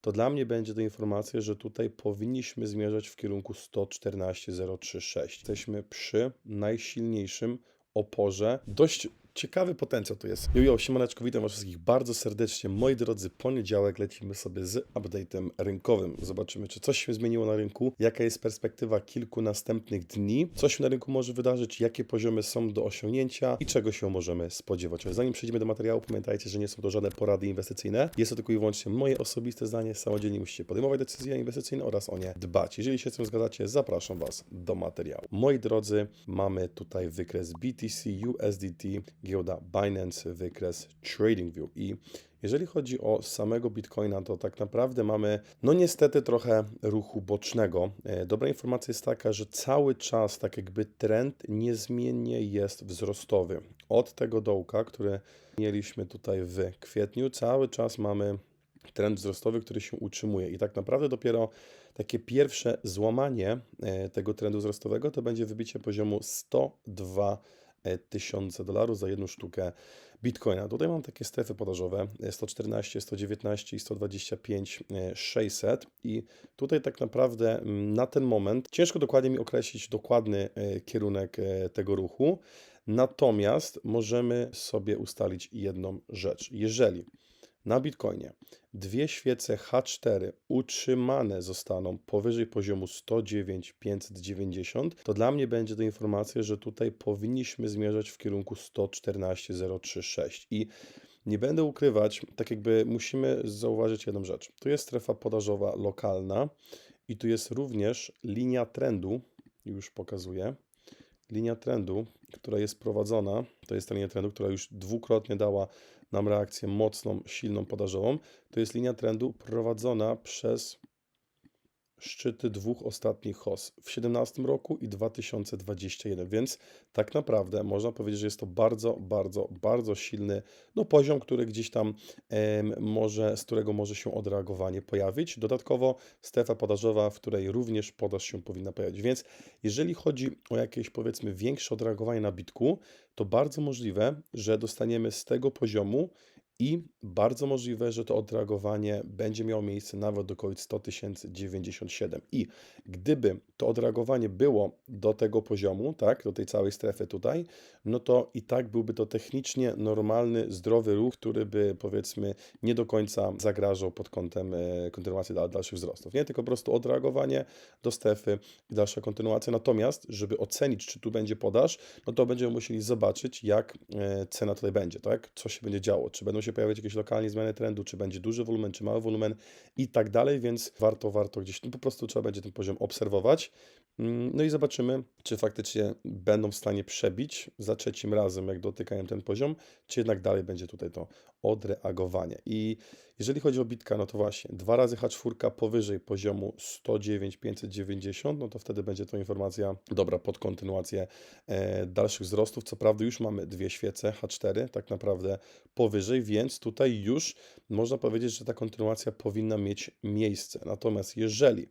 to dla mnie będzie to informacja, że tutaj powinniśmy zmierzać w kierunku 114,036. Jesteśmy przy najsilniejszym oporze. Dość ciekawy potencjał tu jest. Jojo, siemaneczko, witam was wszystkich bardzo serdecznie. Moi drodzy, poniedziałek lecimy sobie z update'em rynkowym. Zobaczymy, czy coś się zmieniło na rynku, jaka jest perspektywa kilku następnych dni, co się na rynku może wydarzyć, jakie poziomy są do osiągnięcia i czego się możemy spodziewać. Zanim przejdziemy do materiału, pamiętajcie, że nie są to żadne porady inwestycyjne. Jest to tylko i wyłącznie moje osobiste zdanie. Samodzielnie musicie podejmować decyzje inwestycyjne oraz o nie dbać. Jeżeli się z tym zgadzacie, zapraszam was do materiału. Moi drodzy, mamy tutaj wykres BTC, USDT, giełda Binance, wykres TradingView i jeżeli chodzi o samego Bitcoina, to tak naprawdę mamy, no niestety, trochę ruchu bocznego. E, Dobra informacja jest taka, że cały czas tak jakby trend niezmiennie jest wzrostowy. Od tego dołka, który mieliśmy tutaj w kwietniu, cały czas mamy trend wzrostowy, który się utrzymuje. I tak naprawdę dopiero takie pierwsze złamanie e, tego trendu wzrostowego to będzie wybicie poziomu 102 tysiące dolarów za jedną sztukę bitcoina. Tutaj mam takie strefy podażowe 114, 119 i 125 600 i tutaj tak naprawdę na ten moment ciężko dokładnie mi określić dokładny e, kierunek e, tego ruchu, natomiast możemy sobie ustalić jedną rzecz. Jeżeli na Bitcoinie dwie świece H4 utrzymane zostaną powyżej poziomu 109 590, to dla mnie będzie to informacja, że tutaj powinniśmy zmierzać w kierunku 114,036 i nie będę ukrywać, tak jakby musimy zauważyć jedną rzecz. Tu jest strefa podażowa lokalna i tu jest również linia trendu, już pokazuję, linia trendu, która jest prowadzona, to jest ta linia trendu, która już dwukrotnie dała nam reakcję mocną, silną podażową, to jest linia trendu prowadzona przez szczyty dwóch ostatnich HOS w 2017 roku i 2021, więc tak naprawdę można powiedzieć, że jest to bardzo, bardzo, bardzo silny no, poziom, który gdzieś tam może, z którego może się odreagowanie pojawić. Dodatkowo strefa podażowa, w której również podaż się powinna pojawić. Więc jeżeli chodzi o jakieś powiedzmy większe odreagowanie na bitku, to bardzo możliwe, że dostaniemy z tego poziomu i bardzo możliwe, że to odreagowanie będzie miało miejsce nawet do okolic 100 097. I gdyby to odreagowanie było do tego poziomu, tak, do tej całej strefy tutaj, no to i tak byłby to technicznie normalny, zdrowy ruch, który by powiedzmy nie do końca zagrażał pod kątem e, kontynuacji dal- dalszych wzrostów. Nie tylko po prostu odreagowanie do strefy i dalsza kontynuacja. Natomiast, żeby ocenić, czy tu będzie podaż, no to będziemy musieli zobaczyć, jak e, cena tutaj będzie, tak, co się będzie działo, czy będą się pojawiać jakieś lokalnie zmiany trendu, czy będzie duży wolumen, czy mały wolumen i tak dalej, więc warto, warto gdzieś, no po prostu trzeba będzie ten poziom obserwować. Mm, No i zobaczymy, czy faktycznie będą w stanie przebić za trzecim razem, jak dotykają ten poziom, czy jednak dalej będzie tutaj to odreagowanie. I jeżeli chodzi o bitka, no to właśnie dwa razy H4 powyżej poziomu 109 590, no to wtedy będzie to informacja dobra pod kontynuację e, dalszych wzrostów. Co prawda już mamy dwie świece H4 tak naprawdę powyżej, więc tutaj już można powiedzieć, że ta kontynuacja powinna mieć miejsce. Natomiast jeżeli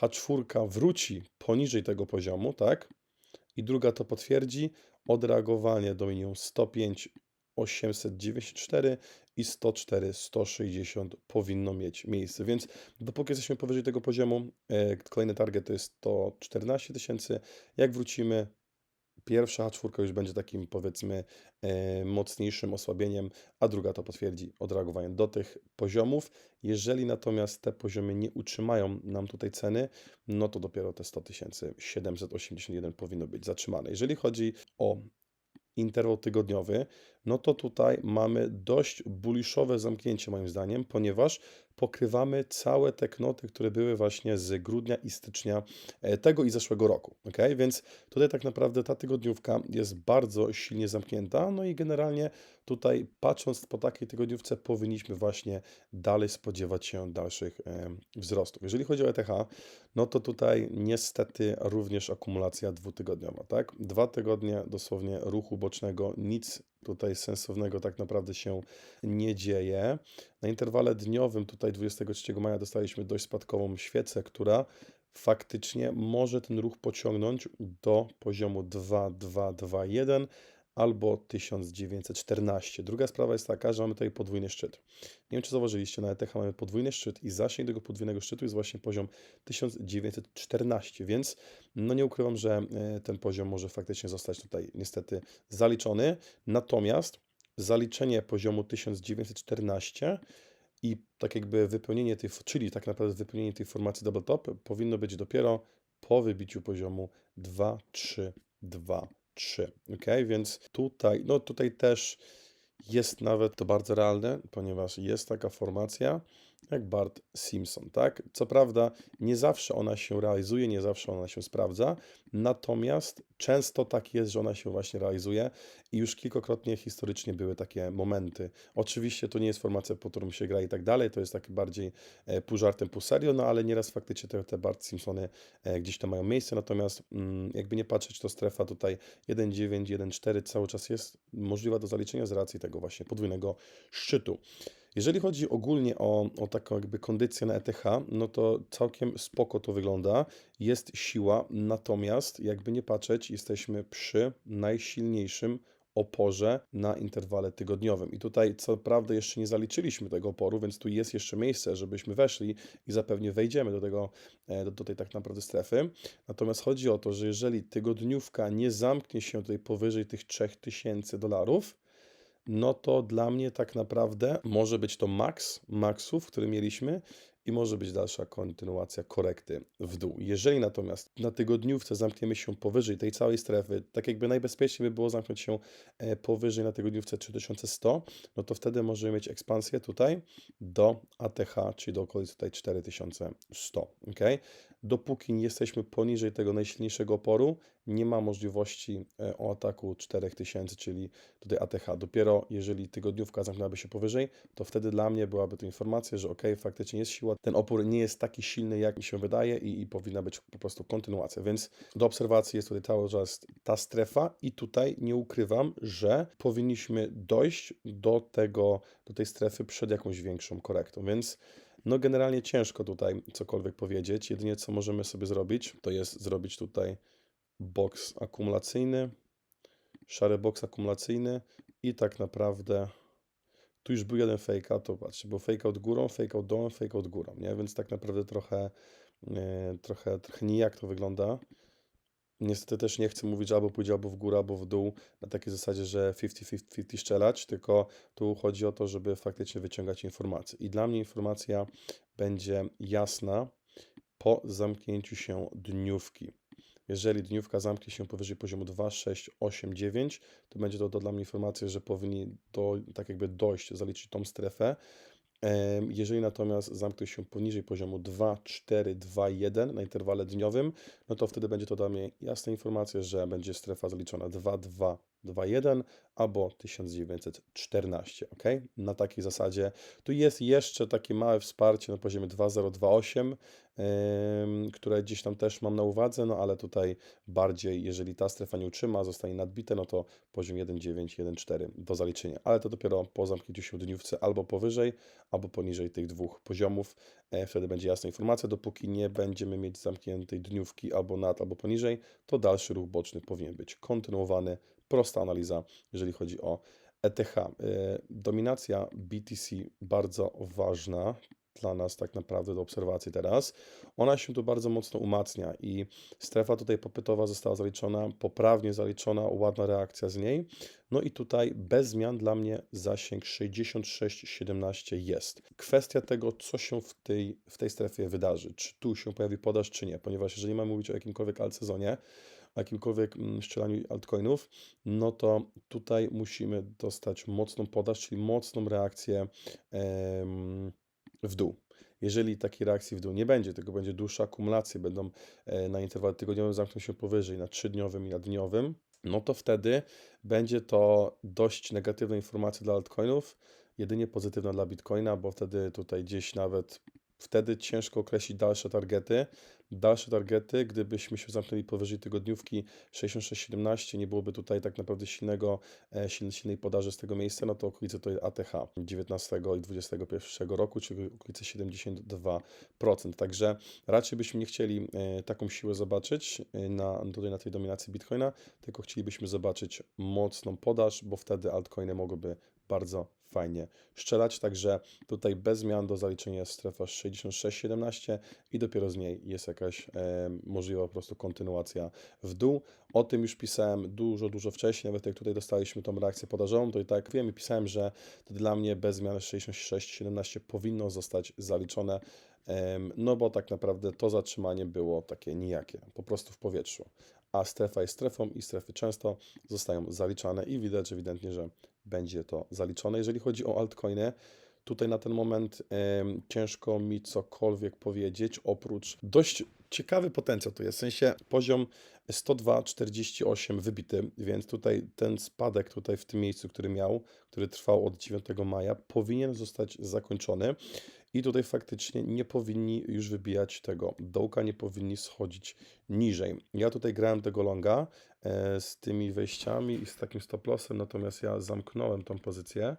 H4 wróci poniżej tego poziomu, tak, i druga to potwierdzi, odreagowanie do minimum 105 894 i 104 160 powinno mieć miejsce. Więc dopóki jesteśmy powyżej tego poziomu, e, kolejny target to jest 114 tysięcy. Jak wrócimy, pierwsza czwórka już będzie takim powiedzmy e, mocniejszym osłabieniem, a druga to potwierdzi odreagowanie do tych poziomów. Jeżeli natomiast te poziomy nie utrzymają nam tutaj ceny, no to dopiero te 100 781 powinno być zatrzymane. Jeżeli chodzi o interwał tygodniowy, no to tutaj mamy dość bulliszowe zamknięcie moim zdaniem, ponieważ pokrywamy całe te knoty, które były właśnie z grudnia i stycznia e, tego i zeszłego roku. ok? Więc tutaj tak naprawdę ta tygodniówka jest bardzo silnie zamknięta, no i generalnie tutaj patrząc po takiej tygodniówce powinniśmy właśnie dalej spodziewać się dalszych e, wzrostów. Jeżeli chodzi o ETH, no to tutaj niestety również akumulacja dwutygodniowa, tak? Dwa tygodnie dosłownie ruchu bocznego, nic tutaj sensownego tak naprawdę się nie dzieje. Na interwale dniowym, tutaj 23 maja, dostaliśmy dość spadkową świecę, która faktycznie może ten ruch pociągnąć do poziomu 2221, albo 1914. Druga sprawa jest taka, że mamy tutaj podwójny szczyt. Nie wiem, czy zauważyliście, na ETH mamy podwójny szczyt i zasięg tego podwójnego szczytu jest właśnie poziom 1914, więc no nie ukrywam, że e, ten poziom może faktycznie zostać tutaj niestety zaliczony. Natomiast zaliczenie poziomu 1914 i tak jakby wypełnienie tej, czyli tak naprawdę wypełnienie tej formacji double top powinno być dopiero po wybiciu poziomu 2, 3, 2, 3. Ok, więc tutaj, no tutaj też jest nawet to bardzo realne, ponieważ jest taka formacja jak Bart Simpson, tak? Co prawda nie zawsze ona się realizuje, nie zawsze ona się sprawdza, natomiast często tak jest, że ona się właśnie realizuje i już kilkakrotnie historycznie były takie momenty. Oczywiście to nie jest formacja, po którą się gra i tak dalej, to jest taki bardziej e, pół żartem, pół serio, no ale nieraz faktycznie te, te Bart Simpsony e, gdzieś tam mają miejsce, natomiast mm, jakby nie patrzeć, to strefa tutaj 1,9, 1,4 cały czas jest możliwa do zaliczenia z racji tego właśnie podwójnego szczytu. Jeżeli chodzi ogólnie o, o taką jakby kondycję na ETH, no to całkiem spoko to wygląda. Jest siła, natomiast jakby nie patrzeć, jesteśmy przy najsilniejszym oporze na interwale tygodniowym. I tutaj co prawda jeszcze nie zaliczyliśmy tego oporu, więc tu jest jeszcze miejsce, żebyśmy weszli i zapewne wejdziemy do, tego, e, do, do tej tak naprawdę strefy. Natomiast chodzi o to, że jeżeli tygodniówka nie zamknie się tutaj powyżej tych 3000 dolarów, no to dla mnie tak naprawdę może być to maks maksów, który mieliśmy i może być dalsza kontynuacja korekty w dół. Jeżeli natomiast na tygodniówce zamkniemy się powyżej tej całej strefy, tak jakby najbezpieczniej by było zamknąć się e, powyżej na tygodniówce 3100, no to wtedy możemy mieć ekspansję tutaj do ATH, czyli do okolicy tutaj 4100, ok? Dopóki nie jesteśmy poniżej tego najsilniejszego oporu, nie ma możliwości e, o ataku 4000, czyli tutaj ATH. Dopiero jeżeli tygodniówka zamknęłaby się powyżej, to wtedy dla mnie byłaby to informacja, że ok, faktycznie jest siła, ten opór nie jest taki silny, jak mi się wydaje i, i powinna być po prostu kontynuacja. Więc do obserwacji jest tutaj cały czas ta strefa i tutaj nie ukrywam, że powinniśmy dojść do tego, do tej strefy przed jakąś większą korektą, więc no generalnie ciężko tutaj cokolwiek powiedzieć. Jedynie co możemy sobie zrobić, to jest zrobić tutaj box akumulacyjny, szary box akumulacyjny i tak naprawdę tu już był jeden fake out, to patrzcie, był fake out górą, fake out dołem, fake out górą, nie? Więc tak naprawdę trochę, e, trochę, trochę nijak to wygląda. Niestety też nie chcę mówić, że albo pójdzie albo w górę, albo w dół, na takiej zasadzie, że 50-50 strzelać, tylko tu chodzi o to, żeby faktycznie wyciągać informacje. I dla mnie informacja będzie jasna po zamknięciu się dniówki. Jeżeli dniówka zamknie się powyżej poziomu 2, 6, 8, 9, to będzie to, to dla mnie informacja, że powinni do, tak jakby dojść, zaliczyć tą strefę. Jeżeli natomiast zamknie się poniżej poziomu 2, 4, 2, 1 na interwale dniowym, no to wtedy będzie to dla mnie jasna informacja, że będzie strefa zaliczona 2, 2, 2.1 albo 1914, ok? Na takiej zasadzie. Tu jest jeszcze takie małe wsparcie na poziomie 2028, yy, które gdzieś tam też mam na uwadze, no ale tutaj bardziej, jeżeli ta strefa nie utrzyma, zostanie nadbite, no to poziom 1.9, 1.4 do zaliczenia, ale to dopiero po zamknięciu się dniówce albo powyżej, albo poniżej tych dwóch poziomów, e, wtedy będzie jasna informacja, dopóki nie będziemy mieć zamkniętej dniówki albo nad, albo poniżej, to dalszy ruch boczny powinien być kontynuowany prosta analiza, jeżeli chodzi o ETH. Y, dominacja BTC bardzo ważna dla nas tak naprawdę do obserwacji teraz. Ona się tu bardzo mocno umacnia i strefa tutaj popytowa została zaliczona, poprawnie zaliczona, ładna reakcja z niej. No i tutaj bez zmian dla mnie zasięg 66,17 jest. Kwestia tego, co się w tej, w tej strefie wydarzy, czy tu się pojawi podaż, czy nie, ponieważ jeżeli mamy mówić o jakimkolwiek alt-sezonie, jakimkolwiek mm, strzelaniu altcoinów, no to tutaj musimy dostać mocną podaż, czyli mocną reakcję w dół. Jeżeli takiej reakcji w dół nie będzie, tylko będzie dłuższa akumulacja, będą e, na interwale tygodniowym zamkną się powyżej, na trzydniowym i na dniowym, no to wtedy będzie to dość negatywna informacja dla altcoinów, jedynie pozytywna dla Bitcoina, bo wtedy tutaj gdzieś nawet wtedy ciężko określić dalsze targety. Dalsze targety, gdybyśmy się zamknęli powyżej tygodniówki 66,17, nie byłoby tutaj tak naprawdę silnego, e, silnej, podaży z tego miejsca, no to okolice to ATH 19 i 21 roku, czyli okolice 72%. Także raczej byśmy nie chcieli e, taką siłę zobaczyć e, na, tutaj na tej dominacji Bitcoina, tylko chcielibyśmy zobaczyć mocną podaż, bo wtedy altcoiny mogłyby bardzo fajnie strzelać. Także tutaj bez zmian do zaliczenia jest strefa 66,17 i dopiero z niej jest jakaś e, możliwa po prostu kontynuacja w dół. O tym już pisałem dużo, dużo wcześniej, nawet jak tutaj dostaliśmy tą reakcję podażową, to i tak wiem i pisałem, że to dla mnie bez zmian 66,17 powinno zostać zaliczone. em, No bo tak naprawdę to zatrzymanie było takie nijakie, po prostu w powietrzu. A strefa jest strefą i strefy często zostają zaliczane i widać ewidentnie, że będzie to zaliczone. Jeżeli chodzi o altcoiny, tutaj na ten moment ciężko mi cokolwiek powiedzieć, oprócz dość ciekawy potencjał tu jest, w sensie poziom 102,48 wybity, więc tutaj ten spadek tutaj w tym miejscu, który miał, który trwał od 9 maja, powinien zostać zakończony i tutaj faktycznie nie powinni już wybijać tego dołka, nie powinni schodzić niżej. Ja tutaj grałem tego longa e, z tymi wejściami i z takim stop lossem, natomiast ja zamknąłem tą pozycję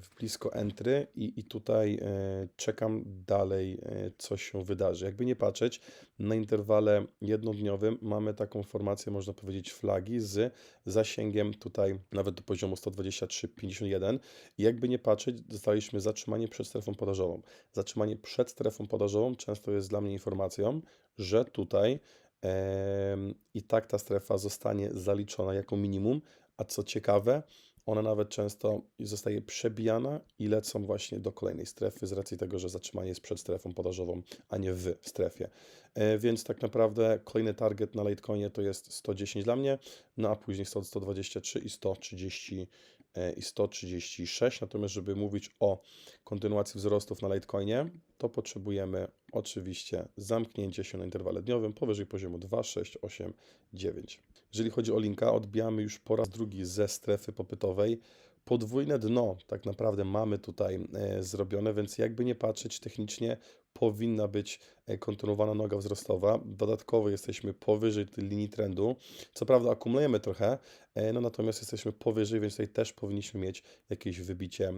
w blisko entry i, i tutaj e, czekam dalej, e, co się wydarzy. Jakby nie patrzeć, na interwale jednodniowym mamy taką formację, można powiedzieć, flagi z zasięgiem tutaj nawet do poziomu 123,51 i jakby nie patrzeć, dostaliśmy zatrzymanie przed strefą podażową. Zatrzymanie przed strefą podażową często jest dla mnie informacją, że tutaj em, i tak ta strefa zostanie zaliczona jako minimum, a co ciekawe, ona nawet często zostaje przebijana i lecą właśnie do kolejnej strefy z racji tego, że zatrzymanie jest przed strefą podażową, a nie w strefie. E, Więc tak naprawdę kolejny target na Litecoinie to jest 110 dla mnie, no a później 100, 123 i 130 e, i 136. Natomiast żeby mówić o kontynuacji wzrostów na Litecoinie, to potrzebujemy oczywiście zamknięcie się na interwale dniowym powyżej poziomu 2, 6, 8, 9. Jeżeli chodzi o linka, odbijamy już po raz drugi ze strefy popytowej. Podwójne dno tak naprawdę mamy tutaj e, zrobione, więc jakby nie patrzeć technicznie, powinna być e, kontynuowana noga wzrostowa. Dodatkowo jesteśmy powyżej tej linii trendu. Co prawda akumulujemy trochę, e, no natomiast jesteśmy powyżej, więc tutaj też powinniśmy mieć jakieś wybicie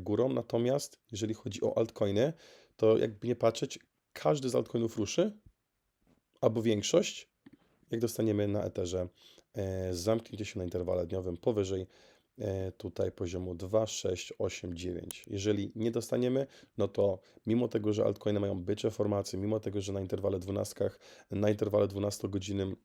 górą. Natomiast jeżeli chodzi o altcoiny, to jakby nie patrzeć, każdy z altcoinów ruszy, albo większość, jak dostaniemy na Etherze e, zamknięcie się na interwale dniowym powyżej e, tutaj poziomu 2, 6, 8, 9. Jeżeli nie dostaniemy, no to mimo tego, że altcoiny mają bycze formacje, mimo tego, że na interwale 12, na interwale 12 godziny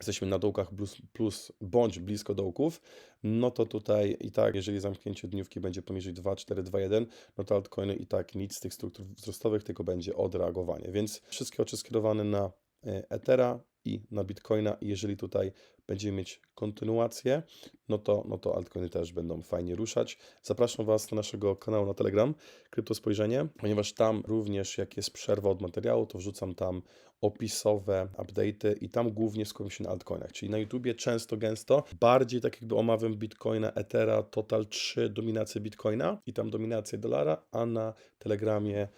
jesteśmy na dołkach plus, plus bądź blisko dołków, no to tutaj i tak, jeżeli zamknięcie dniówki będzie poniżej 2, 4, 2, 1, no to altcoiny i tak nic z tych struktur wzrostowych, tylko będzie odreagowanie. Więc wszystkie oczy skierowane na e, Ethera i na Bitcoina i jeżeli tutaj będziemy mieć kontynuację, no to, no to altcoiny też będą fajnie ruszać. Zapraszam Was do naszego kanału na Telegram, Krypto Spojrzenie, ponieważ tam również jak jest przerwa od materiału, to wrzucam tam opisowe update'y i tam głównie skupiam się na altcoinach, czyli na YouTubie często, gęsto, bardziej tak jakby omawiam Bitcoina, Ethera, Total 3, dominację Bitcoina i tam dominację dolara, a na Telegramie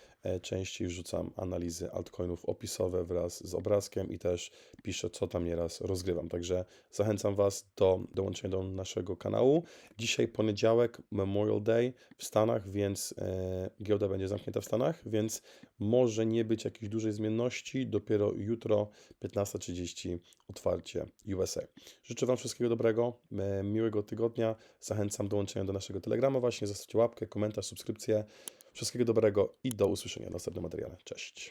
częściej wrzucam analizy altcoinów opisowe wraz z obrazkiem i też piszę, co tam nieraz rozgrywam. Także zachęcam Was do dołączenia do naszego kanału. Dzisiaj poniedziałek, Memorial Day w Stanach, więc e, giełda będzie zamknięta w Stanach, więc może nie być jakiejś dużej zmienności. Dopiero jutro 15.30 otwarcie USA. Życzę Wam wszystkiego dobrego, e, miłego tygodnia. Zachęcam do dołączenia do naszego Telegrama właśnie. Zostawcie łapkę, komentarz, subskrypcję. Wszystkiego dobrego i do usłyszenia w następnym materiale. Cześć.